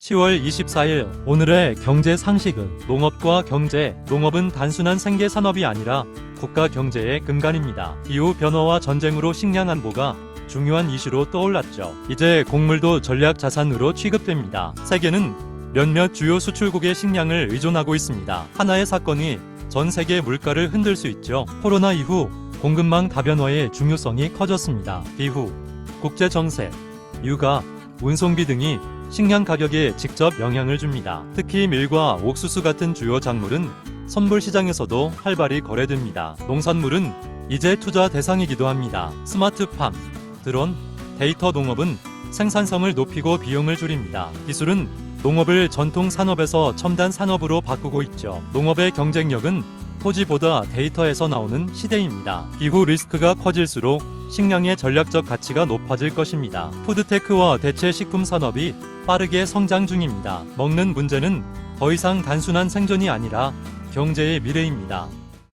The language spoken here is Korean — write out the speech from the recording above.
10월 24일 오늘의 경제 상식은 농업과 경제, 농업은 단순한 생계 산업이 아니라 국가 경제의 근간입니다. 기후 변화와 전쟁으로 식량 안보가 중요한 이슈로 떠올랐죠. 이제 곡물도 전략 자산으로 취급됩니다. 세계는 몇몇 주요 수출국의 식량을 의존하고 있습니다. 하나의 사건이 전 세계 물가를 흔들 수 있죠. 코로나 이후 공급망 다변화의 중요성이 커졌습니다. 기후, 국제 정세, 육아, 운송비 등이 식량 가격에 직접 영향을 줍니다. 특히 밀과 옥수수 같은 주요 작물은 선불 시장에서도 활발히 거래됩니다. 농산물은 이제 투자 대상이기도 합니다. 스마트팜, 드론, 데이터 농업은 생산성을 높이고 비용을 줄입니다. 기술은 농업을 전통 산업에서 첨단 산업으로 바꾸고 있죠. 농업의 경쟁력은 토지보다 데이터에서 나오는 시대입니다. 기후 리스크가 커질수록 식량의 전략적 가치가 높아질 것입니다. 푸드테크와 대체 식품 산업이 빠르게 성장 중입니다. 먹는 문제는 더 이상 단순한 생존이 아니라 경제의 미래입니다.